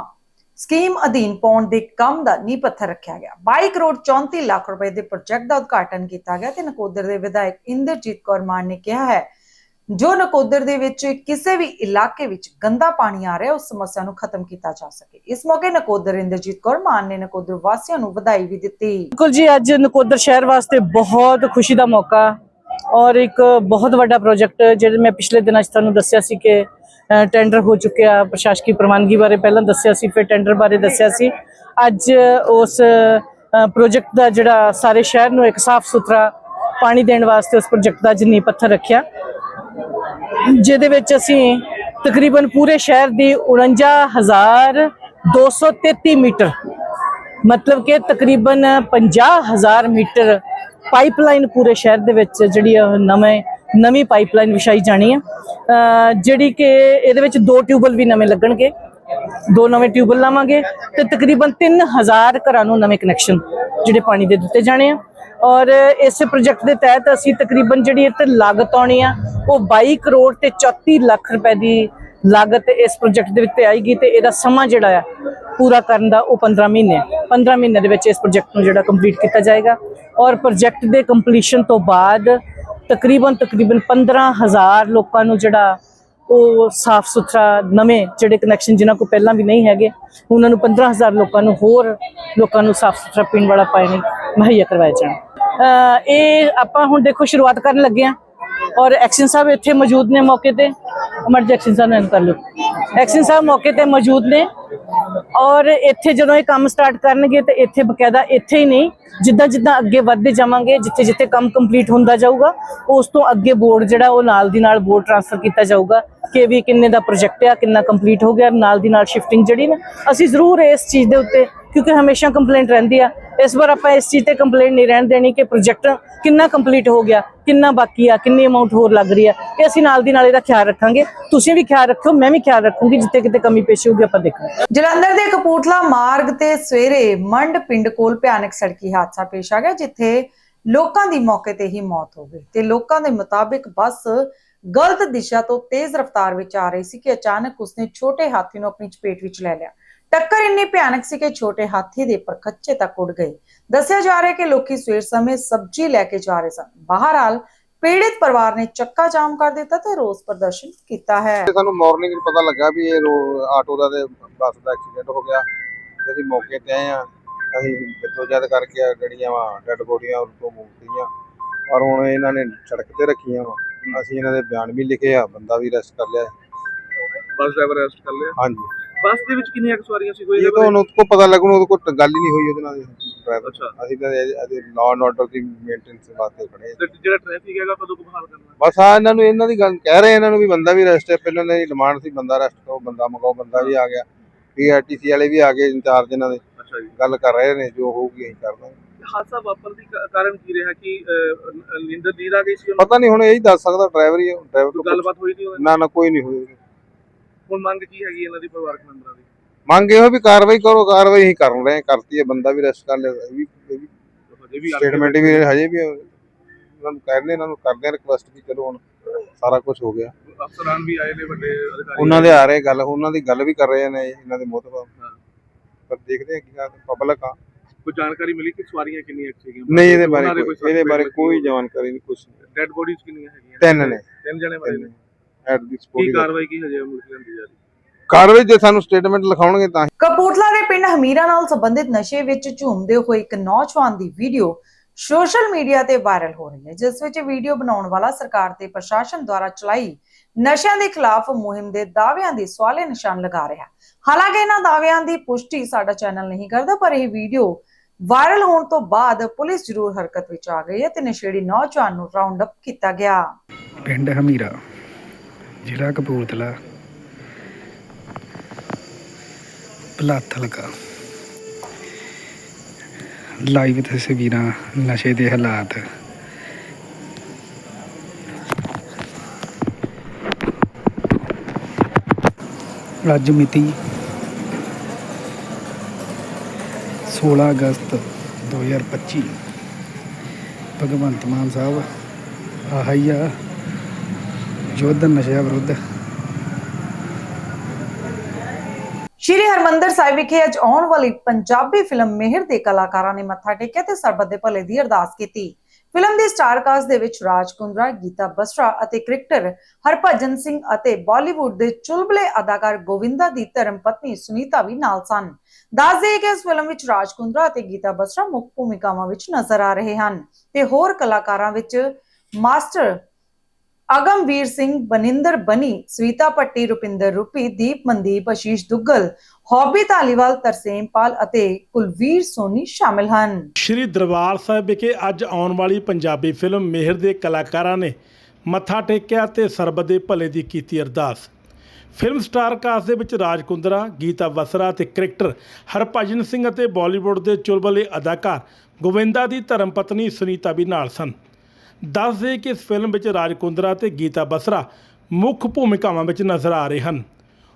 ਸਕੀਮ ਅਧੀਨ ਪਾਉਣ ਦੇ ਕੰਮ ਦਾ ਨੀਂਹ ਪੱਥਰ ਰੱਖਿਆ ਗਿਆ। 22 ਕਰੋੜ 34 ਲੱਖ ਰੁਪਏ ਦੇ ਪ੍ਰੋਜੈਕਟ ਦਾ ਉਦਘਾਟਨ ਕੀਤਾ ਗਿਆ ਤੇ ਨਕੋਦਰ ਦੇ ਵਿਧਾਇਕ ਇੰਦਰਜੀਤ ਕੌਰ ਮਾਨ ਨੇ ਕਿਹਾ ਹੈ, ਜੋ ਨਕੋਦਰ ਦੇ ਵਿੱਚ ਕਿਸੇ ਵੀ ਇਲਾਕੇ ਵਿੱਚ ਗੰਦਾ ਪਾਣੀ ਆ ਰਿਹਾ, ਉਸ ਸਮੱਸਿਆ ਨੂੰ ਖਤਮ ਕੀਤਾ ਜਾ ਸਕੇ। ਇਸ ਮੌਕੇ ਨਕੋਦਰ ਇੰਦਰਜੀਤ ਕੌਰ ਮਾਨ ਨੇ ਨਕੋਦਰ ਵਾਸੀਆਂ ਨੂੰ ਵਧਾਈ ਵੀ ਦਿੱਤੀ। ਬਿਲਕੁਲ ਜੀ, ਅੱਜ ਨਕੋਦਰ ਸ਼ਹਿਰ ਵਾਸਤੇ ਬਹੁਤ ਖੁਸ਼ੀ ਦਾ ਮੌਕਾ ਔਰ ਇੱਕ ਬਹੁਤ ਵੱਡਾ ਪ੍ਰੋਜੈਕਟ, ਜਿਹੜੇ ਮੈਂ ਪਿਛਲੇ ਦਿਨਾਂ 'ਚ ਤੁਹਾਨੂੰ ਦੱਸਿਆ ਸੀ ਕਿ ਟੈਂਡਰ ਹੋ ਚੁੱਕਿਆ ਪ੍ਰਸ਼ਾਸਕੀ ਪ੍ਰਵਾਨਗੀ ਬਾਰੇ ਪਹਿਲਾਂ ਦੱਸਿਆ ਸੀ, ਫਿਰ ਟੈਂਡਰ ਬਾਰੇ ਦੱਸਿਆ ਸੀ। ਅੱਜ ਉਸ ਪ੍ਰੋਜੈਕਟ ਦਾ ਜਿਹੜਾ ਸਾਰੇ ਸ਼ਹਿਰ ਨੂੰ ਇੱਕ ਸਾਫ਼ ਸੁਥਰਾ ਪਾਣੀ ਦੇਣ ਵਾਸਤੇ ਉਸ ਪ੍ਰੋਜੈਕਟ ਦਾ ਜਿੰਨੀ ਪੱਥਰ ਰੱਖਿਆ। ਜਿਹਦੇ ਵਿੱਚ ਅਸੀਂ ਤਕਰੀਬਨ ਪੂਰੇ ਸ਼ਹਿਰ ਦੀ 49233 ਮੀਟਰ, ਮਤਲਬ ਕਿ ਤਕਰੀਬਨ 50000 ਮੀਟਰ ਪਾਈਪਲਾਈਨ ਪੂਰੇ ਸ਼ਹਿਰ ਦੇ ਵਿੱਚ ਜਿਹੜੀ ਆ ਉਹ ਨਵੇਂ ਨਵੀਂ ਪਾਈਪਲਾਈਨ ਵਿਛਾਈ ਜਾਣੀ ਆ। ਜਿਹੜੀ ਕਿ ਇਹਦੇ ਵਿੱਚ ਦੋ ਟਿਊਬਲ ਵੀ ਨਵੇਂ ਲੱਗਣਗੇ। ਦੋ ਨਵੇਂ ਟਿਊਬਲ ਲਾਵਾਂਗੇ ਤੇ ਤਕਰੀਬਨ 3000 ਘਰਾਂ ਨੂੰ ਨਵੇਂ ਕਨੈਕਸ਼ਨ ਜਿਹੜੇ ਪਾਣੀ ਦੇ ਦਿੱਤੇ ਜਾਣੇ ਆ। ਔਰ ਇਸ ਪ੍ਰੋਜੈਕਟ ਦੇ ਤਹਿਤ ਅਸੀਂ ਤਕਰੀਬਨ ਜਿਹੜੀ ਇਹ ਤੇ ਲਾਗਤ ਆਉਣੀ ਆ, ਉਹ 22 ਕਰੋੜ ਤੇ 34 ਲੱਖ ਰੁਪਏ ਦੀ ਲਾਗਤ ਇਸ ਪ੍ਰੋਜੈਕਟ ਦੇ ਵਿੱਚ ਆਏਗੀ ਤੇ ਇਹਦਾ ਸਮਾਂ ਜਿਹੜਾ ਆ, ਪੂਰਾ ਕਰਨ ਦਾ ਉਹ 15 ਮਹੀਨੇ ਹੈ। 15 ਮਹੀਨੇ ਦੇ ਵਿੱਚ ਇਸ ਪ੍ਰੋਜੈਕਟ ਨੂੰ ਜਿਹੜਾ ਕੰਪਲੀਟ ਕੀਤਾ ਜਾਏਗਾ। ਔਰ ਪ੍ਰੋਜੈਕਟ ਦੇ ਕੰਪਲੀਸ਼ਨ ਤੋਂ ਬਾਅਦ ਤਕਰੀਬਨ ਤਕਰੀਬਨ 15000 ਲੋਕਾਂ ਨੂੰ ਜਿਹੜਾ ਉਹ ਸਾਫ਼ ਸੁਥਰਾ ਨਵੇਂ ਜਿਹੜੇ ਕਨੈਕਸ਼ਨ ਜਿਨ੍ਹਾਂ ਕੋ ਪਹਿਲਾਂ ਵੀ ਨਹੀਂ ਹੈਗੇ, ਉਹਨਾਂ ਨੂੰ 15000 ਲੋਕਾਂ ਨੂੰ ਹੋਰ ਲੋਕਾਂ ਨੂੰ ਸਾਫ਼ ਸੁਥਰਾ ਪੀਣ ਵਾਲਾ ਪਾਣੀ ਮੁਹੱਈਆ ਕਰਵਾਇਆ ਜਾਣਾ। ਇਹ ਆਪਾਂ ਹੁਣ ਦੇਖੋ ਸ਼ੁਰੂਆਤ ਕਰਨ ਲੱਗੇ ਆ ਔਰ ਐਕਸ਼ਨ ਸਾਹਿਬ ਇੱਥੇ ਮੌਜੂਦ ਨੇ ਮੌਕੇ ਤੇ ਅਮਰ ਐਕਸ਼ਨ ਸਾਹਿਬ ਨਾਲ ਕਰ ਲਓ ਐਕਸ਼ਨ ਸਾਹਿਬ ਮੌਕੇ ਤੇ ਮੌਜੂਦ ਨੇ ਔਰ ਇੱਥੇ ਜਦੋਂ ਇਹ ਕੰਮ ਸਟਾਰਟ ਕਰਨਗੇ ਤੇ ਇੱਥੇ ਬਕਾਇਦਾ ਇੱਥੇ ਹੀ ਨਹੀਂ, ਜਿੱਦਾਂ ਜਿੱਦਾਂ ਅੱਗੇ ਵੱਧਦੇ ਜਾਵਾਂਗੇ, ਜਿੱਥੇ ਜਿੱਥੇ ਕੰਮ ਕੰਪਲੀਟ ਹੁੰਦਾ ਜਾਊਗਾ, ਉਸ ਤੋਂ ਅੱਗੇ ਬੋਰਡ ਜਿਹੜਾ ਉਹ ਨਾਲ ਦੀ ਨਾਲ ਬੋਰਡ ਟ੍ਰਾਂਸਫਰ ਕੀਤਾ ਜਾਊਗਾ ਕਿ ਵੀ ਕਿੰਨੇ ਦਾ ਪ੍ਰੋਜੈਕਟ ਆ, ਕਿੰਨਾ ਕੰਪਲੀਟ ਹੋ ਗਿਆ, ਨਾਲ ਦੀ ਨਾਲ ਸ਼ਿਫਟਿੰਗ ਜਿਹੜੀ ਨਾ, ਅਸੀਂ ਜ਼ਰੂਰ ਇਸ ਚੀਜ਼ ਦੇ ਉੱਤੇ ਕਿਉਂਕਿ ਹਮੇਸ਼ਾ ਕੰਪਲੇਂਟ ਰਹਿੰਦੀ ਆ। ਇਸ ਵਾਰ ਆਪਾਂ ਇਸ ਚੀਜ਼ ਤੇ ਕੰਪਲੇਂਟ ਨਹੀਂ ਰਹਿਣ ਦੇਣੀ ਕਿ ਪ੍ਰੋਜੈਕਟ ਕਿੰਨਾ ਕੰਪਲੀਟ ਹੋ ਗਿਆ, ਕਿੰਨਾ ਬਾਕੀ ਆ, ਕਿੰਨੀ ਅਮਾਉਂਟ ਹੋਰ ਲੱਗ ਰਹੀ ਆ, ਇਹ ਅਸੀਂ ਨਾਲ ਦੀ ਨਾਲ ਇਹਦਾ ਖਿਆਲ ਰੱਖਾਂਗੇ। ਤੁਸੀਂ ਵੀ ਖਿਆਲ ਰੱਖੋ ਮੈਂ ਵੀ ਖਿਆਲ ਰੱਖੂੰਗੀ, ਜਿੱਥੇ ਕਿਤੇ ਕਮੀ ਪੇਸ਼ੀ ਹੋਊਗੀ, ਆਪਾਂ ਦੇਖਾਂਗੇ। ਜਲੰਧਰ ਦੇ ਕਪੂਰਥਲਾ ਮਾਰਗ ਤੇ ਸਵੇਰੇ ਮੰਡ ਪਿੰਡ ਕੋਲ ਭਿਆਨਕ ਸੜਕੀ ਹਾਦਸਾ ਪੇਸ਼ ਆ ਗਿਆ, ਜਿੱਥੇ ਲੋਕਾਂ ਦੀ ਮੌਕੇ ਤੇ ਹੀ ਮੌਤ ਹੋ ਗਈ। ਤੇ ਲੋਕਾਂ ਦੇ ਮੁਤਾਬਿਕ ਬੱਸ ਗਲਤ ਦਿਸ਼ਾ ਤੋਂ ਤੇਜ਼ ਰਫ਼ਤਾਰ ਵਿੱਚ ਆ ਰਹੀ ਸੀ ਕਿ ਅਚਾਨਕ ਉਸਨੇ ਛੋਟੇ ਹਾਥੀ ਨੂੰ ਆਪਣੀ ਚਪੇਟ ਵਿੱਚ ਲੈ ਲਿਆ। ਟੱਕਰ ਇੰਨੀ ਭਿਆਨਕ ਸੀ ਕਿ ਛੋਟੇ ਹਾਥੀ ਦੇ ਪਰਖੱਚੇ ਤੱਕ ਉੱਡ ਗਏ। ਦੱਸਿਆ ਜਾ ਰਿਹਾ ਹੈ ਕਿ ਲੋਕੀ ਸਵੇਰ ਸਮੇਂ ਸਬਜ਼ੀ ਲੈ ਕੇ ਜਾ ਰਹੇ ਸਨ। ਬਹਰਹਾਲ ਪੀੜਿਤ ਪਰਿਵਾਰ ਨੇ ਚੱਕਾ ਜਾਮ ਕਰ ਦਿੱਤਾ ਤੇ ਰੋਸ ਪ੍ਰਦਰਸ਼ਨ ਕੀਤਾ ਹੈ। ਸਾਨੂੰ ਮਾਰਨਿੰਗ ਪਤਾ ਲੱਗਾ ਵੀ ਇਹ ਆਟੋ ਦਾ ਤੇ ਬੱਸ ਦਾ ਐਕਸੀਡੈਂਟ ਹੋ ਗਿਆ। ਤੇ ਅਸੀਂ ਮੌਕੇ ਤੇ ਆਏ ਆ ਅਸੀਂ ਜਦੋਜਦ ਕਰਕੇ ਆ ਗੱਡੀਆਂ ਵਾ ਡੈਡ ਬੋਡੀਆਂ ਤੋਂ ਮੁਕਤੀਆਂ ਪਰ ਹੁਣ ਇਹਨਾਂ ਨੇ ਸੜਕ ਤੇ ਰੱਖੀਆਂ ਵਾ। ਅਸੀਂ ਇਹਨਾਂ ਦੇ ਬਿਆਨ ਵੀ ਲਿਖੇ ਆ ਬੰਦਾ ਵੀ ਅਰੈਸਟ ਕਰ ਲਿਆ। ਬੱਸ ਡਰਾਈਵਰ ਅਰੈਸਟ ਕਰ ਲਿਆ? ਹਾਂਜੀ। ਬੱਸ ਦੇ ਵਿੱਚ ਕਿੰਨੀਆਂ ਕੁ ਸਵਾਰੀਆਂ ਸੀ ਕੋਈ ਇਹ ਤਾਂ ਉਹਨੂੰ ਕੋ ਪਤਾ ਲੱਗੂ ਉਹਦੇ ਕੋਲ ਗੱਲ ਹੀ ਨਹੀਂ ਹੋਈ ਉਹਦੇ ਨਾਲ ਡਰਾਈਵਰ ਅੱਛਾ। ਅਸੀਂ ਤਾਂ ਇਹਦੇ ਲਾਅ ਐਂਡ ਆਰਡਰ ਦੀ ਮੇਨਟੇਨੈਂਸ ਵਾਸਤੇ ਖੜੇ ਤੇ ਜਿਹੜਾ ਟ੍ਰੈਫਿਕ ਹੈਗਾ ਕਦੋਂ ਕੁ ਬਹਾਲ ਕਰਨਾ। ਬਸ ਆ ਇਹਨਾਂ ਨੂੰ ਇਹਨਾਂ ਦੀ ਗੱਲ ਕਹਿ ਰਹੇ ਇਹਨਾਂ ਨੂੰ ਵੀ ਬੰਦਾ ਵੀ ਅਰੈਸਟ ਹੈ। ਪਹਿਲਾਂ ਇਹਨਾਂ ਦੀ ਡਿਮਾਂਡ ਸੀ ਬੰਦਾ ਅਰੈਸਟ ਕਰੋ ਬੰਦਾ ਮੰਗਾਓ ਬੰਦਾ ਵੀ ਆ ਗਿਆ। ਪੀਆਰਟੀਸੀ ਵਾਲੇ ਵੀ ਆ ਗਏ ਇੰਚਾਰਜ ਇਹਨਾਂ ਦੇ। ਅੱਛਾ ਜੀ। ਗੱਲ ਕਰ ਰਹੇ ਨੇ ਜੋ ਹੋਊਗੀ ਅਸੀਂ ਕਰ ਦਾਂਗੇ। ਹਾਦਸਾ ਵਾਪਰਨ ਦੀ ਕਾ- ਕਾਰਨ ਕੀ ਰਿਹਾ ਕਿ ਨਿੰਦਰ ਨੀਂਦ ਆ ਗਈ ਸੀ ਪਤਾ ਨਹੀਂ ਹੁਣ ਇਹੀ ਦੱਸ ਸਕਦਾ ਡਰਾਈਵਰ ਹੀ ਡਰਾਈਵਰ ਤੋਂ ਗੱਲਬਾਤ ਹੋਈ ਨਹੀਂ ਪੁੱਛ- ਨਾ ਨਾ ਕੋਈ ਨਹੀਂ ਹੋਈ। ਹੁਣ ਮੰਗ ਕੀ ਹੈਗੀ ਇਹਨਾਂ ਦੀ ਪਰਿਵਾਰਕ ਮੈਂਬਰਾਂ ਦੀ? ਮੰਗ ਇਹੋ ਵੀ ਕਾਰਵਾਈ ਕਰੋ ਕਾਰਵਾਈ ਹੀ ਕਰ ਰਹੇ ਹਾਂ, ਕਰਤੀ ਹੈ ਬੰਦਾ ਵੀ ਅਰੈਸਟ ਕਰ ਲਿਆ ਇਹ ਵੀ ਹਜੇ ਵੀ ਸਟੇਟਮੈਂਟ ਵੀ ਹਜੇ ਵੀ ਇਹਨਾਂ ਨੂੰ ਕਹਿੰਦੇ ਇਹਨਾਂ ਨੂੰ ਕਰਦੇ ਆ ਰਿਕੁਐਸਟ ਵੀ ਚਲੋ ਹੁਣ ਸਾਰਾ ਕੁਝ ਹੋ ਗਿਆ। ਅਫਸਰਾਨ ਵੀ ਆਏ ਨੇ ਵੱਡੇ ਅਧਿਕਾਰੀ ਉਹਨਾਂ ਦੇ ਆ ਰਹੇ ਗੱਲ ਉਹਨਾਂ ਦੀ ਗੱਲ ਵੀ ਕਰ ਰਹੇ ਨੇ ਇਹਨਾਂ ਦੇ ਮੋਤਬਾ ਪਰ ਦੇਖਦੇ ਆ ਕੀ ਪਬਲਿਕ ਆ। ਕੋਈ ਜਾਣਕਾਰੀ ਮਿਲੀ ਕਿ ਸਵਾਰੀਆਂ ਕਿੰਨੀਆਂ ਸੀਗੀਆਂ? ਨਹੀਂ ਇਹਦੇ ਬਾਰੇ ਉਹਨਾਂ ਇਹਦੇ ਬਾਰੇ ਕੋਈ ਜਾਣਕਾਰੀ ਨਹੀਂ ਕੁਝ ਡੈਡ ਬੋਡੀਜ਼ ਕਿੰਨੀਆਂ ਹੈਗੀਆਂ? ਤਿੰਨ ਨੇ। ਤਿੰਨ ਜਣੇ ਮਰੇ ਨੇ। ਐਟ ਦੀ ਕੀ ਕਾਰਵਾਈ ਕੀ ਹਜੇ ਚ ਲਿਆਂਦੀ ਜਾ ਰਹੀ? ਕਾਰਵਾਈ ਜੇ ਸਾਨੂੰ ਸਟੇਟਮੈਂਟ ਲਿਖਾਉਣਗੇ ਤਾਂ ਹੀ। ਕਪੂਰਥਲਾ ਦੇ ਪਿੰਡ ਹਮੀਰਾ ਨਾਲ ਸੰਬੰਧਿਤ ਨਸ਼ੇ ਵਿੱਚ ਝੂਮਦੇ ਹੋਏ ਇੱਕ ਨੌਜਵਾਨ ਦੀ ਵੀਡੀਓ ਸੋਸ਼ਲ ਮੀਡੀਆ ਤੇ ਵਾਇਰਲ ਹੋ ਰਹੀ ਹੈ ਜਿਸ ਵਿੱਚ ਵੀਡੀਓ ਬਣਾਉਣ ਵਾਲਾ ਸਰਕਾਰ ਤੇ ਪ੍ਰਸ਼ਾਸਨ ਦੁਆਰਾ ਚਲਾਈ ਨਸ਼ਿਆਂ ਦੇ ਖਿਲਾਫ ਮੁਹਿੰਮ ਦੇ ਦਾਅਵਿਆਂ ਦੇ ਸਵਾਲੇ ਨਿਸ਼ਾਨ ਲਗਾ ਰਿਹਾ ਹੈ। ਹਾਲਾਂਕਿ ਇਹਨਾਂ ਦਾਅਵਿਆਂ ਦੀ ਪੁਸ਼ਟੀ ਸਾਡਾ ਚੈਨਲ ਨਹੀਂ ਕਰਦਾ ਪਰ ਇਹ ਵੀਡੀਓ ਵਾਇਰਲ ਹੋਣ ਤੋਂ ਬਾਅਦ ਪੁਲਿਸ ਜ਼ਰੂਰ ਹਰਕਤ ਵਿੱਚ ਆ ਗਈ ਹੈ ਤੇ ਨਸ਼ੇੜੀ ਨੌਜਵਾਨ ਨੂੰ ਰਾਉਂਡ ਅਪ ਕੀਤਾ ਗਿਆ। ਪਿੰਡ ਹਮੀਰਾ। ਜ਼ਿਲ੍ਹਾ ਕਪੂਰਥਲਾ ਭਲਾਤ ਹਲਕਾ ਲਾਈਵ ਤਸਵੀਰਾਂ ਨਸ਼ੇ ਦੇ ਹਾਲਾਤ। ਅੱਜ ਮਿਤੀ 16 ਅਗਸਤ 2025 ਭਗਵੰਤ ਮਾਨ ਸਾਹਿਬ, ਆਹੀ ਆ। ਯੁੱਧ ਨਸ਼ਿਆਂ ਵਿਰੁੱਧ। ਸ਼੍ਰੀ ਹਰਮੰਦਰ ਸਾਹਿਬ ਵਿਖੇ ਅੱਜ ਆਉਣ ਵਾਲੀ ਪੰਜਾਬੀ ਫਿਲਮ ਮਿਹਰ ਦੇ ਕਲਾਕਾਰਾਂ ਨੇ ਮੱਥਾ ਟੇਕਿਆ ਤੇ ਸਰਬੱਤ ਦੇ ਭਲੇ ਦੀ ਅਰਦਾਸ ਕੀਤੀ। ਫਿਲਮ ਦੀ ਸਟਾਰ ਕਾਸਟ ਦੇ ਵਿੱਚ ਰਾਜ ਕੁੰਦਰਾ, ਗੀਤਾ ਬਸਰਾ ਅਤੇ ਕ੍ਰਿਕਟਰ ਹਰਭਜਨ ਸਿੰਘ ਅਤੇ ਬਾਲੀਵੁੱਡ ਦੇ ਚੁਲਬਲੇ ਅਦਾਕਾਰ ਗੋਵਿੰਦਾ ਦੀ ਧਰਮ ਪਤਨੀ ਸੁਨੀਤਾ ਵੀ ਨਾਲ ਸਨ। ਦੱਸ ਦੇਈਏ ਕਿ ਇਸ ਫਿਲਮ ਵਿੱਚ ਰਾਜ ਕੁੰਦਰਾ ਅਤੇ ਗੀਤਾ ਬਸਰਾ ਮੁੱਖ ਭੂਮਿਕਾਵਾਂ ਵਿੱਚ ਨਜ਼ਰ ਆ ਰਹੇ ਹਨ ਤੇ ਹੋਰ ਕਲਾਕਾਰਾਂ ਵਿੱਚ ਮਾਸਟਰ ਅਗਮਵੀਰ ਸਿੰਘ ਬਨਿੰਦਰ ਬਨੀ, ਸਵੀਤਾ ਪੱਟੀ, ਰੁਪਿੰਦਰ ਰੂਪੀ, ਦੀਪ ਮਨਦੀਪ, ਅਸ਼ੀਸ਼ ਦੁੱਗਲ, ਹੌਬੀ ਧਾਲੀਵਾਲ, ਤਰਸੇਮ ਪਾਲ ਅਤੇ ਕੁਲਵੀਰ ਸੋਨੀ ਸ਼ਾਮਿਲ ਹਨ। ਸ਼੍ਰੀ ਦਰਬਾਰ ਸਾਹਿਬ ਵਿਖੇ ਅੱਜ ਆਉਣ ਵਾਲੀ ਪੰਜਾਬੀ ਫਿਲਮ ਮਿਹਰ ਦੇ ਕਲਾਕਾਰਾਂ ਨੇ ਮੱਥਾ ਟੇਕਿਆ ਤੇ ਸਰਬਤ ਦੇ ਭਲੇ ਦੀ ਕੀਤੀ ਅਰਦਾਸ। ਫਿਲਮ ਸਟਾਰ ਕਾਸਟ ਦੇ ਵਿੱਚ ਰਾਜ ਕੁੰਦਰਾ, ਗੀਤਾ ਵਸਰਾ ਤੇ ਕ੍ਰਿਕਟਰ ਹਰਭਜਨ ਸਿੰਘ ਅਤੇ ਬਾਲੀਵੁੱਡ ਦੇ ਚੁਲਬਲੇ ਅਦਾਕਾਰ ਗੋਵਿੰਦਾ ਦੀ ਧਰਮ ਪਤਨੀ ਸੁਨੀਤਾ ਵੀ ਨਾਲ ਸਨ। ਦੱਸ ਦੇ ਕਿ ਇਸ ਫਿਲਮ ਵਿੱਚ ਰਾਜ ਕੁੰਦਰਾ ਤੇ ਗੀਤਾ ਬਸਰਾ ਮੁੱਖ ਭੂਮਿਕਾਵਾਂ ਵਿੱਚ ਨਜ਼ਰ ਆ ਰਹੇ ਹਨ।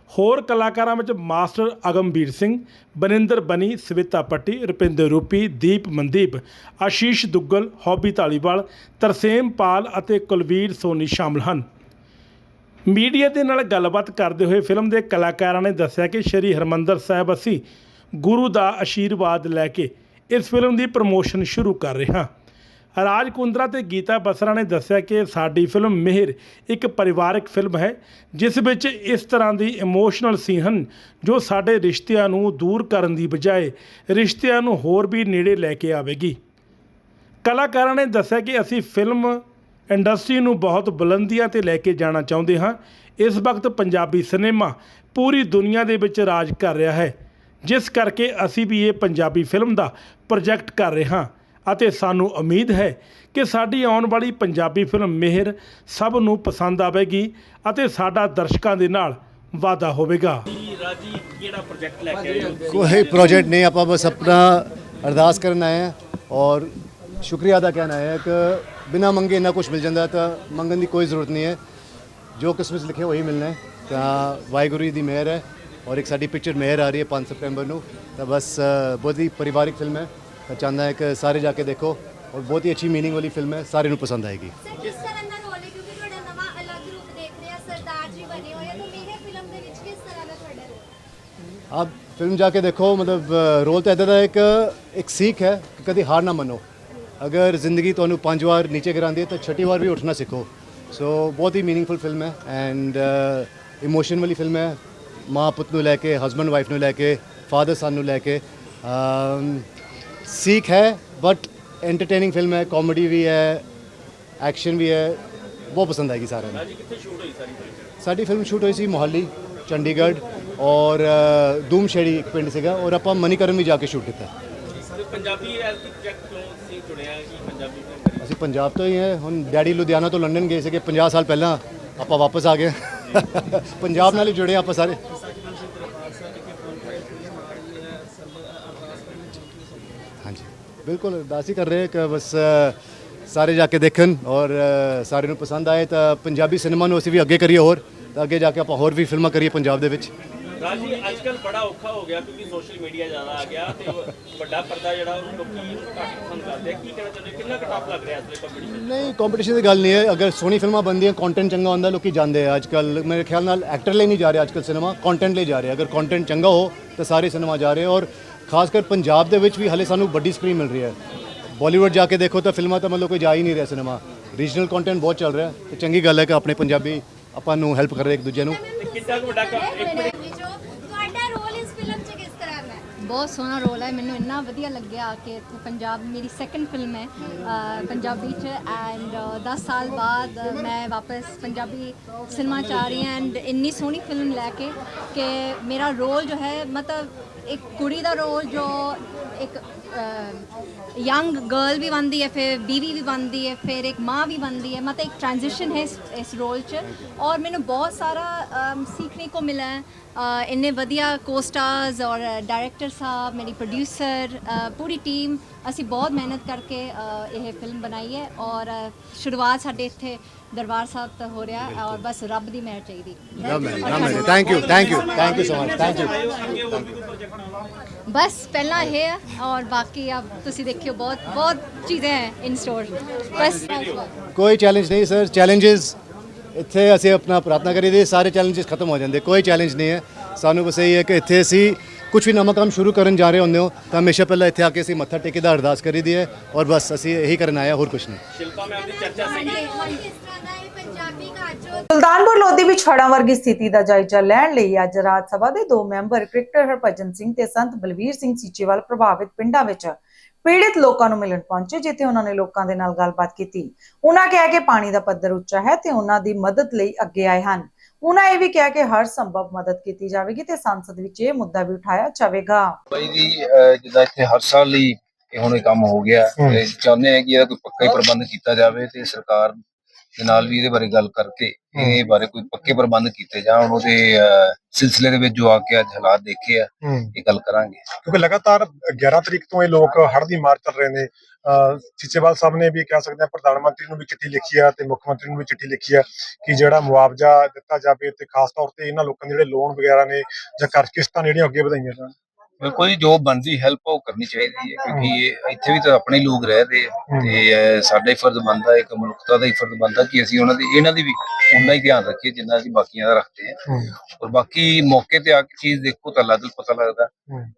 ਹੋਰ ਕਲਾਕਾਰਾਂ ਵਿੱਚ ਮਾਸਟਰ ਅਗਮਵੀਰ ਸਿੰਘ, ਬਨਿੰਦਰ ਬਨੀ, ਸਵਿਤਾ ਪੱਟੀ, ਰੁਪਿੰਦਰ ਰੂਪੀ, ਦੀਪ ਮਨਦੀਪ, ਆਸ਼ੀਸ਼ ਦੁੱਗਲ, ਹੌਬੀ ਧਾਲੀਵਾਲ, ਤਰਸੇਮ ਪਾਲ ਅਤੇ ਕੁਲਵੀਰ ਸੋਨੀ ਸ਼ਾਮਲ ਹਨ। ਮੀਡੀਆ ਦੇ ਨਾਲ ਗੱਲਬਾਤ ਕਰਦੇ ਹੋਏ ਫਿਲਮ ਦੇ ਕਲਾਕਾਰਾਂ ਨੇ ਦੱਸਿਆ ਕਿ ਸ਼੍ਰੀ ਹਰਮੰਦਰ ਸਾਹਿਬ ਅਸੀਂ ਗੁਰੂ ਦਾ ਆਸ਼ੀਰਵਾਦ ਲੈ ਕੇ ਇਸ ਫਿਲਮ ਦੀ ਪ੍ਰਮੋਸ਼ਨ ਸ਼ੁਰੂ ਕਰ ਰਹੇ ਹਾਂ। ਰਾਜ ਕੁੰਦਰਾ ਤੇ ਗੀਤਾ ਬਸਰਾ ਨੇ ਦੱਸਿਆ ਕਿ ਸਾਡੀ ਫਿਲਮ ਮਿਹਰ ਇੱਕ ਪਰਿਵਾਰਕ ਫਿਲਮ ਹੈ, ਜਿਸ ਵਿੱਚ ਇਸ ਤਰ੍ਹਾਂ ਦੀ ਇਮੋਸ਼ਨਲ ਸੀਨ ਹਨ ਜੋ ਸਾਡੇ ਰਿਸ਼ਤਿਆਂ ਨੂੰ ਦੂਰ ਕਰਨ ਦੀ ਬਜਾਏ ਰਿਸ਼ਤਿਆਂ ਨੂੰ ਹੋਰ ਵੀ ਨੇੜੇ ਲੈ ਕੇ ਆਵੇਗੀ। ਕਲਾਕਾਰਾਂ ਨੇ ਦੱਸਿਆ ਕਿ ਅਸੀਂ ਫਿਲਮ ਇੰਡਸਟਰੀ ਨੂੰ ਬਹੁਤ ਬੁਲੰਦੀਆਂ ਤੇ ਲੈ ਕੇ ਜਾਣਾ ਚਾਹੁੰਦੇ ਹਾਂ। ਇਸ ਵਕਤ ਪੰਜਾਬੀ ਸਿਨੇਮਾ ਪੂਰੀ ਦੁਨੀਆ ਦੇ ਵਿੱਚ ਰਾਜ ਕਰ ਰਿਹਾ ਹੈ, ਜਿਸ ਕਰਕੇ ਅਸੀਂ ਵੀ ਇਹ ਪੰਜਾਬੀ ਫਿਲਮ ਦਾ ਪ੍ਰੋਜੈਕਟ ਕਰ ਰਹੇ ਹਾਂ। ਅਤੇ ਸਾਨੂੰ ਉਮੀਦ ਹੈ ਕਿ ਸਾਡੀ ਆਉਣ ਵਾਲੀ ਪੰਜਾਬੀ ਫਿਲਮ ਮਿਹਰ ਸਭ ਨੂੰ ਪਸੰਦ ਆਵੇਗੀ ਅਤੇ ਸਾਡਾ ਦਰਸ਼ਕਾਂ ਦੇ ਨਾਲ ਵਾਅਦਾ ਹੋਵੇਗਾ। ਕੋਈ ਪ੍ਰੋਜੈਕਟ ਨਹੀਂ, ਆਪਾਂ ਬਸ ਆਪਣਾ ਅਰਦਾਸ ਕਰਨ ਆਏ ਹਾਂ ਔਰ ਸ਼ੁਕਰੀਆ ਅਦਾ ਕਰਨ ਆਏ ਹਾਂ ਕਿ ਬਿਨਾ ਮੰਗੇ ਇੰਨਾ ਕੁਝ ਮਿਲ ਜਾਂਦਾ ਤਾਂ ਮੰਗਣ ਦੀ ਕੋਈ ਜ਼ਰੂਰਤ ਨਹੀਂ ਹੈ। ਜੋ ਕਿਸਮਤ 'ਚ ਲਿਖਿਆ ਉਹੀ ਮਿਲਣਾ ਹੈ ਤਾਂ ਵਾਹਿਗੁਰੂ ਜੀ ਦੀ ਮਿਹਰ ਹੈ ਔਰ ਇੱਕ ਸਾਡੀ ਪਿਕਚਰ ਮਿਹਰ ਆ ਰਹੀ ਹੈ 5 ਸਤੰਬਰ ਨੂੰ, ਤਾਂ ਬਸ ਬਹੁਤ ਹੀ ਪਰਿਵਾਰਿਕ ਫਿਲਮ ਹੈ। ਤਾਂ ਚਾਹੁੰਦਾ ਹੈ ਕਿ ਸਾਰੇ ਜਾ ਕੇ ਦੇਖੋ ਔਰ ਬਹੁਤ ਹੀ ਅੱਛੀ ਮੀਨਿੰਗ ਵਾਲੀ ਫਿਲਮ ਹੈ ਸਾਰਿਆਂ ਨੂੰ ਪਸੰਦ ਆਏਗੀ। ਸਰ ਕਿਸ ਤਰ੍ਹਾਂ ਦਾ ਰੋਲ ਹੈ? ਕਿਉਂਕਿ ਤੁਹਾਡਾ ਨਵਾਂ ਅਲੱਗ ਰੂਪ ਦੇਖ ਰਹੇ ਆ ਸਰਦਾਰ ਜੀ ਬਣੇ ਹੋਏ ਆ ਤਾਂ ਮੇਰੇ ਫਿਲਮ ਦੇ ਵਿੱਚ ਕਿਸ ਤਰ੍ਹਾਂ ਦਾ ਤੁਹਾਡਾ ਰੋਲ ਆਪ ਫਿਲਮ ਜਾ ਕੇ ਦੇਖੋ ਮਤਲਬ ਰੋਲ ਤਾਂ ਇੱਦਾਂ ਦਾ ਇੱਕ ਇੱਕ ਸਿੱਖ ਹੈ ਕਿ ਕਦੀ ਹਾਰ ਨਾ ਮੰਨੋ। ਅਗਰ ਜ਼ਿੰਦਗੀ ਤੁਹਾਨੂੰ ਪੰਜ ਵਾਰ ਨੀਚੇ ਗਿਰਾਉਂਦੀ ਹੈ ਤਾਂ ਛੱਟੀ ਵਾਰ ਵੀ ਉੱਠਣਾ ਸਿੱਖੋ। ਸੋ ਬਹੁਤ ਹੀ ਮੀਨਿੰਗਫੁਲ ਫਿਲਮ ਹੈ ਐਂਡ ਇਮੋਸ਼ਨ ਵਾਲੀ ਫਿਲਮ ਹੈ। ਮਾਂ ਪੁੱਤ ਨੂੰ ਲੈ ਕੇ ਹਸਬੰਡ ਵਾਈਫ ਨੂੰ ਲੈ ਕੇ ਫਾਦਰ ਸਨ ਨੂੰ ਲੈ ਕੇ ਅਮ, ਸਿੱਖ ਹੈ ਬਟ ਐਂਟਰਟੇਨਿੰਗ ਫਿਲਮ ਹੈ ਕਾਮੇਡੀ ਵੀ ਹੈ ਐਕਸ਼ਨ ਵੀ ਹੈ ਬਹੁਤ ਪਸੰਦ ਆਏਗੀ ਸਾਰਿਆਂ ਨੂੰ ਸਾਡੀ ਫਿਲਮ ਸ਼ੂਟ ਹੋਈ ਸੀ ਮੋਹਾਲੀ ਚੰਡੀਗੜ੍ਹ ਔਰ ਅ, ਦੂਮਸ਼ੇੜੀ ਇੱਕ ਪਿੰਡ ਸੀਗਾ ਔਰ ਆਪਾਂ ਮਨੀਕਰਨ ਵੀ ਜਾ ਕੇ ਸ਼ੂਟ ਕੀਤਾ ਪੰਜਾਬੀ ਐਲਪੀ ਪ੍ਰੋਜੈਕਟ ਤੋਂ ਸੀ ਚੁਣਿਆ ਕਿ ਪੰਜਾਬੀ ਫਿਲਮ ਅਸੀਂ ਪੰਜਾਬ ਤੋਂ ਹੀ ਹੈ ਹੁਣ ਡੈਡੀ ਲੁਧਿਆਣਾ ਤੋਂ ਲੰਡਨ ਗਏ ਸੀਗੇ 50 ਸਾਲ ਪਹਿਲਾਂ ਆਪਾਂ ਵਾਪਸ ਆ ਗਏ ਪੰਜਾਬ ਨਾਲ ਹੀ ਜੁੜੇ ਆਪਾਂ ਸਾਰੇ ਬਿਲਕੁਲ ਅਰਦਾਸ ਹੀ ਕਰ ਰਹੇ ਕਿ ਬਸ ਸਾਰੇ ਜਾ ਕੇ ਦੇਖਣ ਔਰ ਅ, ਸਾਰਿਆਂ ਨੂੰ ਪਸੰਦ ਆਏ ਤਾਂ ਪੰਜਾਬੀ ਸਿਨੇਮਾ ਨੂੰ ਅਸੀਂ ਵੀ ਅੱਗੇ ਕਰੀਏ ਹੋਰ ਤਾਂ ਅੱਗੇ ਜਾ ਕੇ ਆਪਾਂ ਹੋਰ ਵੀ ਫਿਲਮਾਂ ਕਰੀਏ ਪੰਜਾਬ ਦੇ ਵਿੱਚ। ਰਾਜੀ ਅੱਜ ਕੱਲ ਬੜਾ ਔਖਾ ਹੋ ਗਿਆ ਕਿਉਂਕਿ ਸੋਸ਼ਲ ਮੀਡੀਆ ਜ਼ਿਆਦਾ ਆ ਗਿਆ ਤੇ ਵੱਡਾ ਪਰਦਾ ਜਿਹੜਾ ਉਹ ਲੋਕੀ ਘੱਟ ਪਸੰਦ ਕਰਦੇ ਆ। ਕੀ ਕਹਿਣਾ ਚਾਹੁੰਦੇ? ਕਿੰਨਾ ਕਟਾਪ ਲੱਗ ਰਿਹਾ ਇਸ ਵੇਲੇ ਕੰਪੀਟੀਸ਼ਨ ਨਹੀਂ ਕੰਪੀਟੀਸ਼ਨ ਦੀ ਗੱਲ ਨਹੀਂ ਹੈ। ਅਗਰ ਸੋਹਣੀ ਫਿਲਮਾਂ ਬਣਦੀਆਂ ਕੰਟੈਂਟ ਚੰਗਾ ਹੁੰਦਾ ਲੋਕੀ ਜਾਂਦੇ ਆ ਅੱਜ ਕੱਲ ਮੇਰੇ ਖਿਆਲ ਨਾਲ ਐਕਟਰ ਲਈ ਨਹੀਂ ਜਾ ਰਿਹਾ ਅੱਜ ਕੱਲ ਸਿਨੇਮਾ ਕੰਟੈਂਟ ਲਈ ਜਾ ਰਿਹਾ। ਅਗਰ ਕੰਟੈਂਟ ਚੰਗਾ ਹੋ ਤਾਂ ਸਾਰੇ ਸਿਨੇਮਾ ਜਾ ਰਹੇ ਔਰ ਖਾਸ ਕਰ ਪੰਜਾਬ ਦੇ ਵਿੱਚ ਵੀ ਹਲੇ ਸਾਨੂੰ ਵੱਡੀ ਸਕਰੀਨ ਮਿਲ ਰਹੀ ਹੈ। ਬਾਲੀਵੁੱਡ ਜਾ ਕੇ ਦੇਖੋ ਤਾਂ ਫਿਲਮਾਂ ਤਾਂ ਮਤਲਬ ਕੋਈ ਜਾ ਹੀ ਨਹੀਂ ਰਿਹਾ ਸਿਨੇਮਾ ਰੀਜਨਲ ਕੰਟੈਂਟ ਬਹੁਤ ਚੱਲ ਰਿਹਾ ਤੇ ਚੰਗੀ ਗੱਲ ਹੈ ਕਿ ਆਪਣੇ ਪੰਜਾਬੀ ਆਪਾਂ ਨੂੰ ਹੈਲਪ ਕਰ ਰਹੇ ਇੱਕ ਦੂਜੇ ਨੂੰ। ਕਿੱਡਾ ਕੁ ਵੱਡਾ ਕੰਮ- ਇੱਕ ਮਿੰਟ। ਜੋ ਤੁਹਾਡਾ ਰੋਲ ਇਸ ਫਿਲਮ 'ਚ ਕਿਸ ਤਰ੍ਹਾਂ ਦਾ ਹੈ? ਬਹੁਤ ਸੋਹਣਾ ਰੋਲ ਹੈ ਮੈਨੂੰ ਇੰਨਾ ਵਧੀਆ ਲੱਗਿਆ ਕਿ ਇੱਥੇ ਪੰਜਾਬ ਮੇਰੀ ਸੈਕੰਡ ਫਿਲਮ ਹੈ ਅ, ਪੰਜਾਬੀ ਚ ਐਂਡ 10 ਸਾਲ ਬਾਅਦ ਮੈਂ ਵਾਪਸ ਪੰਜਾਬੀ ਸਿਨੇਮਾ ਚ ਆ ਰਹੀ ਹਾਂ ਐਂਡ ਇੰਨੀ ਸੋਹਣੀ ਫਿਲਮ ਲੈ ਕੇ ਕਿ ਮੇਰਾ ਰੋਲ ਜੋ ਹੈ ਮਤਲਬ ਇੱਕ ਕੁੜੀ ਦਾ ਰੋਲ ਜੋ ਇੱਕ ਯੰਗ ਗਰਲ ਵੀ ਬਣਦੀ ਹੈ, ਫਿਰ ਬੀਵੀ ਵੀ ਬਣਦੀ ਹੈ, ਫਿਰ ਇੱਕ ਮਾਂ ਵੀ ਬਣਦੀ ਹੈ, ਮਤਲਬ ਇੱਕ ਟ੍ਰਾਂਜੀਸ਼ਨ ਹੈ ਇਸ ਰੋਲ 'ਚ। ਔਰ ਮੈਨੂੰ ਬਹੁਤ ਸਾਰਾ ਸਿੱਖਣੇ ਕੋ ਮਿਲਾ ਹੈ। ਇੰਨੇ ਵਧੀਆ ਕੋਸਟਾਰਸ ਔਰ ਡਾਇਰੈਕਟਰ ਸਾਹਿਬ ਮੇਰੀ ਪ੍ਰੋਡਿਊਸਰ ਪੂਰੀ ਟੀਮ ਅਸੀਂ ਬਹੁਤ ਮਿਹਨਤ ਕਰਕੇ ਇਹ ਫਿਲਮ ਬਣਾਈ ਹੈ ਔਰ ਸ਼ੁਰੂਆਤ ਸਾਡੇ ਇੱਥੇ ਦਰਬਾਰ ਸਾਹਿਬ ਤੋਂ ਹੋ ਰਿਹਾ ਔਰ ਬਸ ਰੱਬ ਦੀ ਮਿਹਰ ਚਾਹੀਦੀ। Thank you thank you thank you so much thank you ਬਸ ਪਹਿਲਾਂ ਇਹ ਹੈ ਔਰ ਬਾਕੀ ਆਪ ਤੁਸੀਂ ਦੇਖਿਓ ਬਹੁਤ ਬਹੁਤ ਚੀਜ਼ਾਂ ਹੈ ਇਨ ਸਟੋਰ ਬਸ ਕੋਈ ਚੈਲੰਜ ਨਹੀਂ ਸਰ ਚੈਲੰਜਸ ਇੱਥੇ ਅਸੀਂ ਆਪਣਾ ਪ੍ਰਾਰਥਨਾ ਕਰੀਦੀ ਸਾਰੇ ਚੈਲੰਜਸ ਖਤਮ ਹੋ ਜਾਂਦੇ ਕੋਈ ਚੈਲੰਜ ਨਹੀਂ ਹੈ। ਸਾਨੂੰ ਬਸ ਇਹ ਹੈ ਕਿ ਇੱਥੇ ਅਸੀਂ ਕੁਝ ਵੀ ਨਵਾਂ ਕੰਮ ਸ਼ੁਰੂ ਕਰਨ ਜਾ ਰਹੇ ਹੁੰਦੇ ਹੋ ਤਾਂ ਹਮੇਸ਼ਾ ਪਹਿਲਾਂ ਇੱਥੇ ਆ ਕੇ ਅਸੀਂ ਮੱਥਾ ਟੇਕੀ ਦਾ ਅਰਦਾਸ ਕਰੀਦੀ ਹੈ ਔਰ ਬਸ ਅਸੀਂ ਇਹੀ ਕਰਨ ਆਏ ਹਾਂ ਹੋਰ ਕੁਝ ਨਹੀਂ। ਸ਼ਿਲਪਾ ਮੈਮ ਦੀ ਚਰਚਾ ਸੀਗੀ। ਦਾ ਸੁਲਤਾਨਪੁਰ ਲੋਧੀ ਵਿੱਚ ਹੜ੍ਹਾਂ ਵਰਗੀ ਸਥਿਤੀ ਦਾ ਜਾਇਜ਼ਾ ਲੈਣ ਲਈ ਅੱਜ ਰਾਜ ਸਭਾ ਦੇ ਦੋ ਮੈਂਬਰ ਕ੍ਰਿਕਟਰ ਹਰਭਜਨ ਸਿੰਘ ਤੇ ਸੰਤ ਬਲਵੀਰ ਸਿੰਘ ਸੀਚੇਵਾਲ ਪ੍ਰਭਾਵਿਤ ਪਿੰਡਾਂ ਵਿੱਚ ਪੀੜਿਤ ਲੋਕਾਂ ਨੂੰ ਮਿਲਣ ਪਹੁੰਚੇ ਜਿੱਥੇ ਉਹਨਾਂ ਨੇ ਲੋਕਾਂ ਦੇ ਨਾਲ ਗੱਲਬਾਤ ਕੀਤੀ। ਉਹਨਾਂ ਕਿਹਾ ਕਿ ਪਾਣੀ ਦਾ ਪੱਧਰ ਉੱਚਾ ਹੈ ਤੇ ਉਹਨਾਂ ਦੀ ਮਦਦ ਲਈ ਅੱਗੇ ਆਏ ਹਨ। ਉਹਨਾਂ ਇਹ ਵੀ ਕਿਹਾ ਕਿ ਹਰ ਸੰਭਵ ਮਦਦ ਕੀਤੀ ਜਾਵੇਗੀ ਤੇ ਸੰਸਦ ਵਿੱਚ ਇਹ ਮੁੱਦਾ ਵੀ ਉਠਾਇਆ ਜਾਵੇਗਾ। ਬਾਈ ਜੀ ਜਿੱਦਾਂ ਇੱਥੇ ਹਰ ਸਾਲ ਲਈ ਇਹ ਹੁਣ ਇਹ ਕੰਮ ਹੋ ਗਿਆ। ਤੇ ਚਾਹੁੰਦੇ ਆ ਕਿ ਇਹਦਾ ਕੋਈ ਪੱਕਾ ਹੀ ਪ੍ਰਬੰਧ ਕੀਤਾ ਜਾਵੇ ਤੇ ਸਰਕਾਰ ਦੇ ਨਾਲ ਵੀ ਇਹਦੇ ਬਾਰੇ ਗੱਲ ਕਰਕੇ ਇਹ ਬਾਰੇ ਕੋਈ ਪੱਕੇ ਪ੍ਰਬੰਧ ਕੀਤੇ ਜਾਣ ਉਹਦੇ ਸਿਲਸਿਲੇ ਦੇ ਵਿੱਚ ਜੋ ਆ ਕੇ ਅੱਜ ਹਾਲਾਤ ਦੇਖੇ ਆ ਇਹ ਗੱਲ ਕਰਾਂਗੇ। ਕਿਉਂਕਿ ਲਗਾਤਾਰ 11 ਤਰੀਕ ਤੋਂ ਇਹ ਲੋਕ ਹੜ੍ਹ ਦੀ ਮਾਰ ਚੱਲ ਰਹੇ ਨੇ। ਸੀਚੇਵਾਲ ਸਾਹਿਬ ਨੇ ਵੀ ਕਹਿ ਸਕਦੇ ਆ ਪ੍ਰਧਾਨ ਮੰਤਰੀ ਨੂੰ ਵੀ ਚਿੱਠੀ ਲਿਖੀ ਆ ਤੇ ਮੁੱਖ ਮੰਤਰੀ ਨੂੰ ਵੀ ਚਿੱਠੀ ਲਿਖੀ ਆ ਕਿ ਜਿਹੜਾ ਮੁਆਵਜ਼ਾ ਦਿੱਤਾ ਜਾਵੇ ਤੇ ਖਾਸ ਤੌਰ ਤੇ ਇਹਨਾਂ ਲੋਕਾਂ ਦੇ ਜਿਹੜੇ ਲੋਨ ਵਗੈਰਾ ਨੇ ਜਾਂ ਕਰ ਕਿਸ਼ਤਾਂ ਜਿਹੜੀਆਂ ਅੱਗੇ ਵਧਾਈਆਂ ਜਾਣ। ਬਿਲਕੁਲ ਜੀ ਜੋ ਬਣਦੀ ਹੈਲਪ ਉਹ ਕਰਨੀ ਚਾਹੀਦੀ ਹੈ ਕਿਉਂਕਿ ਇਹ ਇੱਥੇ ਵੀ ਤਾਂ ਆਪਣੇ ਲੋਕ ਰਹਿ ਰਹੇ ਆ। ਤੇ ਸਾਡਾ ਹੀ ਫਰਜ਼ ਬਣਦਾ ਇੱਕ ਮਨੁੱਖਤਾ ਦਾ ਹੀ ਫਰਜ਼ ਬਣਦਾ ਕਿ ਅਸੀਂ ਉਹਨਾਂ ਦੀ ਇਹਨਾਂ ਦੀ ਵੀ ਉਹਨਾਂ ਹੀ ਧਿਆਨ ਰੱਖੀਏ ਜਿੰਨਾ ਅਸੀਂ ਬਾਕੀਆਂ ਦਾ ਰੱਖਦੇ ਆ ਔਰ ਬਾਕੀ ਮੌਕੇ ਤੇ ਆ ਕੇ ਚੀਜ਼ ਦੇਖੋ ਤਾਂ ਅਲੱਗ ਪਤਾ ਲੱਗਦਾ।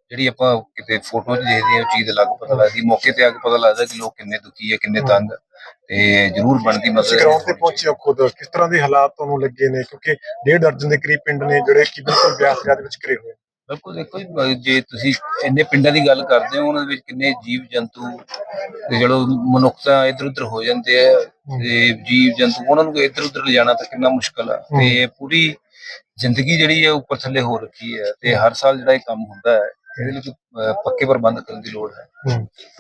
ਜਿਹੜੀ ਆਪਾਂ ਕਿਤੇ ਫੋਟੋ 'ਚ ਦੇਖਦੇ ਆ ਉਹ ਚੀਜ਼ ਅਲੱਗ ਪਤਾ ਲੱਗਦੀ। ਮੌਕੇ ਤੇ ਆ ਕੇ ਪਤਾ ਲੱਗਦਾ ਕਿ ਲੋਕ ਕਿੰਨੇ ਦੁਖੀ ਹੈ ਕਿੰਨੇ ਤੰਗ ਆ। ਤੇ ਜ਼ਰੂਰ ਬਣਦੀ ਤੁਸੀਂ ਮਦਦ। ਗਰਾਊਂਡ ਤੇ ਪਹੁੰਚੇ ਹੋ ਖੁਦ ਕਿਸ ਤਰ੍ਹਾਂ ਦੇ ਹਾਲਾਤ ਤੁਹਾਨੂੰ ਲੱਗੇ ਨੇ? ਕਿਉਂਕਿ ਡੇਢ ਦਰਜਨ ਦੇ ਕਰੀਬ ਪਿੰਡ ਨੇ ਜਿਹੜੇ ਕਿ ਬਿਲਕੁਲ ਦਰਿਆ ਦੇ ਵਿੱਚ ਘਿਰੇ ਹੋਏ ਨੇ। ਬਿਲਕੁਲ ਦੇਖੋ ਜੀ, ਜੇ ਤੁਸੀਂ ਇੰਨੇ ਪਿੰਡਾਂ ਦੀ ਗੱਲ ਕਰਦੇ ਹੋ ਉਹਨਾਂ ਦੇ ਵਿੱਚ ਕਿੰਨੇ ਜੀਵ ਜੰਤੂ ਤੇ ਜਿਹੜਾ ਮਨੁੱਖਤਾ ਇੱਧਰ ਉੱਧਰ ਹੋ ਜਾਂਦੇ ਆ ਤੇ ਜੀਵ ਜੰਤੂ ਉਹਨਾਂ ਨੂੰ ਇੱਧਰ ਉੱਧਰ ਲਿਜਾਣਾ ਤਾਂ ਕਿੰਨਾ ਮੁਸ਼ਕਲ ਆ। ਤੇ ਪੂਰੀ ਜ਼ਿੰਦਗੀ ਜਿਹੜੀ ਹੈ ਉੱਪਰ ਥੱਲੇ ਹੋ ਰੱਖੀ ਹੈ ਤੇ ਹਰ ਸਾਲ ਜਿਹੜਾ ਇਹ ਕੰਮ ਹੁੰਦਾ ਹੈ ਇਹਦੇ ਲਈ ਪੱਕੇ ਪ੍ਰਬੰਧ ਕਰਨ ਦੀ ਲੋੜ ਹੈ।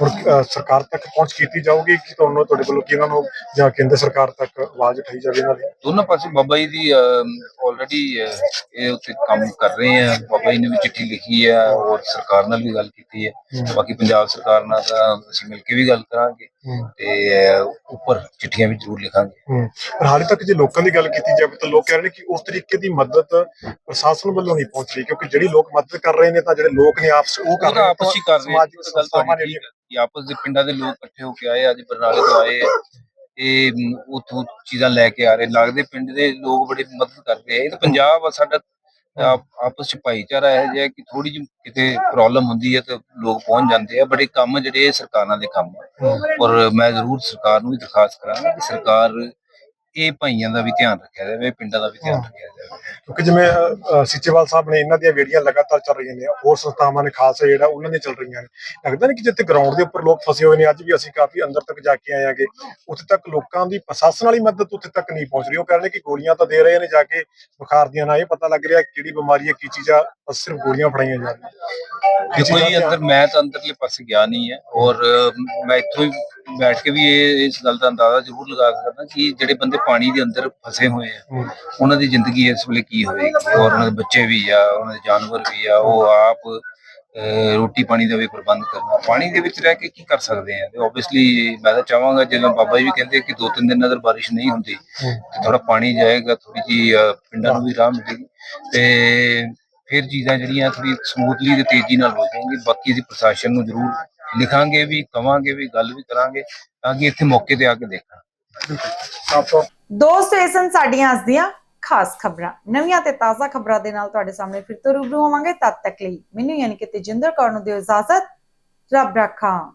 ਔਰ ਸਰਕਾਰ ਤੱਕ ਪਹੁੰਚ ਕੀਤੀ ਜਾਊਗੀ ਕਿ ਤੁਹਾਨੂੰ ਤੁਹਾਡੇ ਵੱਲੋਂ ਕਿ ਇਹਨਾਂ ਨੂੰ ਜਾਂ ਕੇਂਦਰ ਸਰਕਾਰ ਤੱਕ ਆਵਾਜ਼ ਉਠਾਈ ਜਾਵੇ ਇਹਨਾਂ ਦੀ? ਦੋਨੋਂ ਪਾਸੇ ਬਾਬਾ ਜੀ ਦੀ ਆਲਰੇਡੀ ਇਹ ਉੱਤੇ ਕੰਮ ਕਰ ਰਹੇ ਆ। ਬਾਬਾ ਜੀ ਨੇ ਵੀ ਚਿੱਠੀ ਲਿਖੀ ਹੈ ਔਰ ਸਰਕਾਰ ਨਾਲ ਵੀ ਗੱਲ ਕੀਤੀ ਹੈ। ਬਾਕੀ ਪੰਜਾਬ ਸਰਕਾਰ ਨਾਲ ਤਾਂ ਅਸੀਂ ਮਿਲ ਕੇ ਵੀ ਗੱਲ ਕਰਾਂਗੇ ਤੇ ਉੱਪਰ ਚਿੱਠੀਆਂ ਵੀ ਜ਼ਰੂਰ ਲਿਖਾਂਗੇ। ਪਰ ਹਾਲੇ ਤੱਕ ਜੇ ਲੋਕਾਂ ਦੀ ਗੱਲ ਕੀਤੀ ਜਾਵੇ ਤਾਂ ਲੋਕ ਕਹਿ ਰਹੇ ਨੇ ਕਿ ਉਸ ਤਰੀਕੇ ਦੀ ਮਦਦ ਪ੍ਰਸ਼ਾਸਨ ਵੱਲੋਂ ਨਹੀਂ ਪਹੁੰਚ ਰਹੀ ਕਿਉਂਕਿ ਜਿਹੜੀ ਲੋਕ ਮਦਦ ਕਰ ਰਹੇ ਨੇ ਤਾਂ ਜਿਹੜੇ ਲੋਕ ਨੇ ਆਪਸ ਉਹ ਕਰ ਰਹੇ ਆਪਸ ਵਿੱਚ ਕਰ ਰਹੇ ਆ ਸਮਾਜਿਕ ਸੰਸਥਾਵਾਂ ਨੇ ਹੈ ਕਿ ਆਪਸ ਦੇ ਪਿੰਡਾਂ ਦੇ ਲੋਕ ਇਕੱਠੇ ਹੋ ਕੇ ਆਏ ਅੱਜ ਬਰਨਾਲੇ ਤੋਂ ਆਏ ਆ ਇਹ ਮ, ਉੱਥੋਂ ਚੀਜ਼ਾਂ ਲੈ ਕੇ ਆ ਰਹੇ ਲੱਗਦੇ ਪਿੰਡ ਦੇ ਲੋਕ ਬੜੀ ਮਦਦ ਕਰਦੇ ਆ। ਇਹ ਤਾਂ ਪੰਜਾਬ ਆ ਸਾਡਾ ਆਪ- ਆਪਸ ਚ ਭਾਈਚਾਰਾ ਹੈ ਜੇ ਕਿ ਥੋੜੀ ਜਿਹੀ ਕਿਤੇ ਪ੍ਰੋਬਲਮ ਹੁੰਦੀ ਹੈ ਤਾਂ ਲੋਕ ਪਹੁੰਚ ਜਾਂਦੇ ਆ। ਬੜੇ ਕੰਮ ਜਿਹੜੇ ਸਰਕਾਰਾਂ ਦੇ ਕੰਮ ਆ। ਔਰ ਮੈਂ ਜ਼ਰੂਰ ਸਰਕਾਰ ਨੂੰ ਵੀ ਦਰਖਾਸਤ ਕਰਾਂਗਾ ਕਿ ਸਰਕਾਰ ਇਹ ਭਾਈਆਂ ਦਾ ਵੀ ਧਿਆਨ ਰੱਖਿਆ ਜਾਵੇ ਪਿੰਡਾਂ ਦਾ ਵੀ ਧਿਆਨ ਰੱਖਿਆ ਜਾਵੇ। ਕਿਉਂਕਿ ਜਿਵੇਂ ਅ, ਸੀਚੇਵਾਲ ਸਾਹਿਬ ਨੇ ਇਹਨਾਂ ਦੀਆਂ ਵੇੜੀਆਂ ਲਗਾਤਾਰ ਚੱਲ ਰਹੀਆਂ ਨੇ ਹੋਰ ਸੰਸਥਾਵਾਂ ਨੇ ਖਾਲਸਾ ਜਿਹੜਾ ਉਹਨਾਂ ਨੇ ਚੱਲ ਰਹੀਆਂ ਨੇ। ਲੱਗਦਾ ਨਹੀਂ ਕਿ ਜਿੱਥੇ ਗਰਾਊਂਡ ਦੇ ਉੱਪਰ ਲੋਕ ਫਸੇ ਹੋਏ ਨੇ ਅੱਜ ਵੀ ਅਸੀਂ ਕਾਫੀ ਅੰਦਰ ਤੱਕ ਜਾ ਕੇ ਆਏ ਆਂਗੇ ਉੱਥੇ ਤੱਕ ਲੋਕਾਂ ਦੀ ਪ੍ਰਸ਼ਾਸਨ ਵਾਲੀ ਮਦਦ ਉੱਥੇ ਤੱਕ ਨਹੀਂ ਪਹੁੰਚ ਰਹੀ। ਉਹ ਕਹਿ ਰਹੇ ਨੇ ਕਿ ਗੋਲੀਆਂ ਤਾਂ ਦੇ ਰਹੇ ਨੇ ਜਾ ਕੇ ਬੁਖਾਰ ਦੀਆਂ ਨਾ ਇਹ ਪਤਾ ਲੱਗ ਰਿਹਾ ਕਿਹੜੀ ਬਿਮਾਰੀ ਹੈ ਕੀ ਚੀਜ਼ ਆ ਬਸ ਸਿਰਫ ਗੋਲੀਆਂ ਫੜਾਈਆਂ ਜਾ ਰਹੀਆਂ ਦੇਖੋ ਜੀ ਅੰਦਰ ਮੈਂ ਤਾਂ ਅੰਦਰਲੇ ਪਾਸੇ ਗਿਆ ਨਹੀਂ ਹੈ ਔਰ ਅ, ਮੈਂ ਇੱਥੋਂ ਹੀ ਬੈਠ ਕੇ ਵੀ ਇਹ ਇਸ ਗੱਲ ਦਾ ਅੰਦਾਜ਼ਾ ਜ਼ਰੂਰ ਲਗਾ ਸਕਦਾ ਕਿ ਜਿਹੜੇ ਬੰਦੇ ਪਾਣੀ ਦੇ ਅੰਦਰ ਫਸੇ ਹੋਏ ਆ ਉਹਨਾਂ ਦੀ ਜ਼ਿੰਦਗੀ ਇਸ ਵੇਲੇ ਕੀ ਹੋਏਗੀ ਔਰ ਉਹਨਾਂ ਦੇ ਬੱਚੇ ਵੀ ਆ ਉਹਨਾਂ ਦੇ ਜਾਨਵਰ ਵੀ ਆ ਉਹ ਆਪ ਰੋਟੀ ਪਾਣੀ ਦਾ ਵੀ ਪ੍ਰਬੰਧ ਕਰਨਾ ਪਾਣੀ ਦੇ ਵਿੱਚ ਰਹਿ ਕੇ ਕੀ ਕਰ ਸਕਦੇ ਆ? ਤੇ ਆਬਵੀਅਸਲੀ ਮੈਂ ਤਾਂ ਚਾਹਾਂਗਾ ਜਿਵੇਂ ਬਾਬਾ ਜੀ ਵੀ ਕਹਿੰਦੇ ਕਿ ਦੋ ਤਿੰਨ ਦਿਨ ਅਗਰ ਬਾਰਿਸ਼ ਨਹੀਂ ਹੁੰਦੀ ਤੇ ਥੋੜਾ ਪਾਣੀ ਜਾਏਗਾ ਥੋੜੀ ਜੀ ਪਿੰਡਾਂ ਨੂੰ ਵੀ ਰਾਹ ਮਿਲੇਗੀ। ਤੇ ਫਿਰ ਚੀਜ਼ਾਂ ਜਿਹੜੀਆਂ ਥੋੜੀ ਸਮੂਥਲੀ ਤੇ ਤੇਜ਼ੀ ਨਾਲ ਹੋ ਜਾਣਗੀਆਂ ਬਾਕੀ ਅਸੀਂ ਪ੍ਰਸ਼ਾਸਨ ਨੂੰ ਜ਼ਰੂਰ ਲਿਖਾਂਗੇ ਵੀ, ਕਵਾਂਗੇ ਵੀ, ਗੱਲ ਵੀ ਕਰਾਂਗੇ ਤਾਂ ਕਿ ਇੱਥੇ ਮੌਕੇ ਤੇ ਆ ਕੇ ਦੇਖਣ। ਸਾਫ਼ ਦੋਸਤੋ ਇਹ ਸਨ ਸਾਡੀਆਂ ਅੱਜ ਦੀਆਂ ਖਾਸ ਖਬਰਾਂ। ਨਵੀਆਂ ਤੇ ਤਾਜ਼ਾ ਖਬਰਾਂ ਦੇ ਨਾਲ ਤੁਹਾਡੇ ਸਾਹਮਣੇ ਫਿਰ ਤੋਂ ਰੂਬਰੂ ਹੋਵਾਂਗੇ। ਤਦ ਤੱਕ ਲਈ ਮੈਨੂੰ ਯਾਨੀ ਕਿ ਤੇਜਿੰਦਰ ਕੌਰ ਨੂੰ ਦਿਓ ਇਜਾਜ਼ਤ। ਰੱਬ ਰੱਖਾ।